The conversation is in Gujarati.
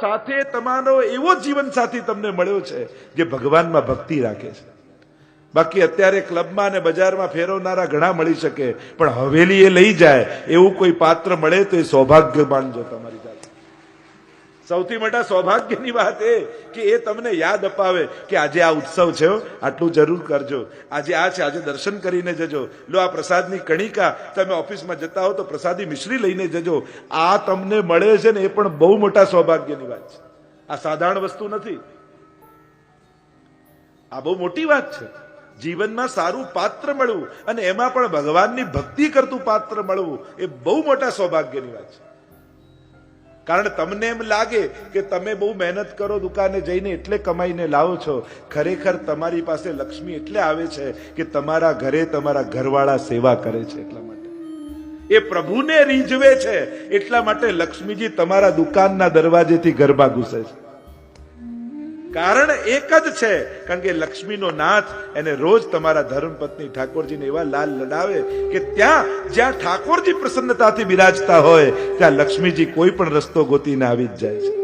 સાથે તમારો એવો જીવન સાથી તમને મળ્યો છે જે ભગવાનમાં ભક્તિ રાખે છે. બાકી અત્યારે ક્લબમાં અને બજારમાં ફેરવનારા ઘણા મળી શકે, પણ હવેલી એ લઈ જાય, એવું કોઈ પાત્ર મળે તો એ સૌભાગ્ય માનજો તમારી સૌથી મોટા સૌભાગ્યની વાત એ કે એ તમને યાદ અપાવે કે આજે આ ઉત્સવ છે આટલું જરૂર કરજો. આજે આ છે, આજે દર્શન કરીને જજો. લો, આ પ્રસાદની કણિકા, તમે ઓફિસમાં જતા હો તો પ્રસાદી મિશ્રી લઈને જજો. આ તમને મળે છે ને એ પણ બહુ મોટા સૌભાગ્યની વાત છે. આ સાધારણ વસ્તુ નથી. આ બહુ મોટી વાત છે. જીવનમાં સારું પાત્ર મળવું અને એમાં પણ ભગવાનની ભક્તિ કરતું પાત્ર મળવું એ બહુ મોટા સૌભાગ્યની વાત છે. કારણ તમને એમ લાગે કે તમે બહુ મહેનત કરો દુકાને જઈને એટલે કમાઈને લાવો છો. ખરેખર તમારી પાસે લક્ષ્મી એટલે આવે છે કે તમારા ઘરે તમારા ઘરવાળા સેવા કરે છે એટલા માટે. એ પ્રભુને રીઝવે છે એટલા માટે લક્ષ્મીજી તમારા દુકાનના દરવાજેથી ગરબા ઘૂસે છે. કારણ એક જ છે, કારણ કે લક્ષ્મીનો નાથ એને રોજ તમારા ધર્મપત્ની ઠાકોરજીને એવા લાલ લડાવે કે ત્યાં જ્યાં ઠાકોરજી પ્રસન્નતાથી બિરાજતા હોય, ત્યાં લક્ષ્મીજી કોઈ પણ રસ્તો ગોતીને આવી જ જાય છે.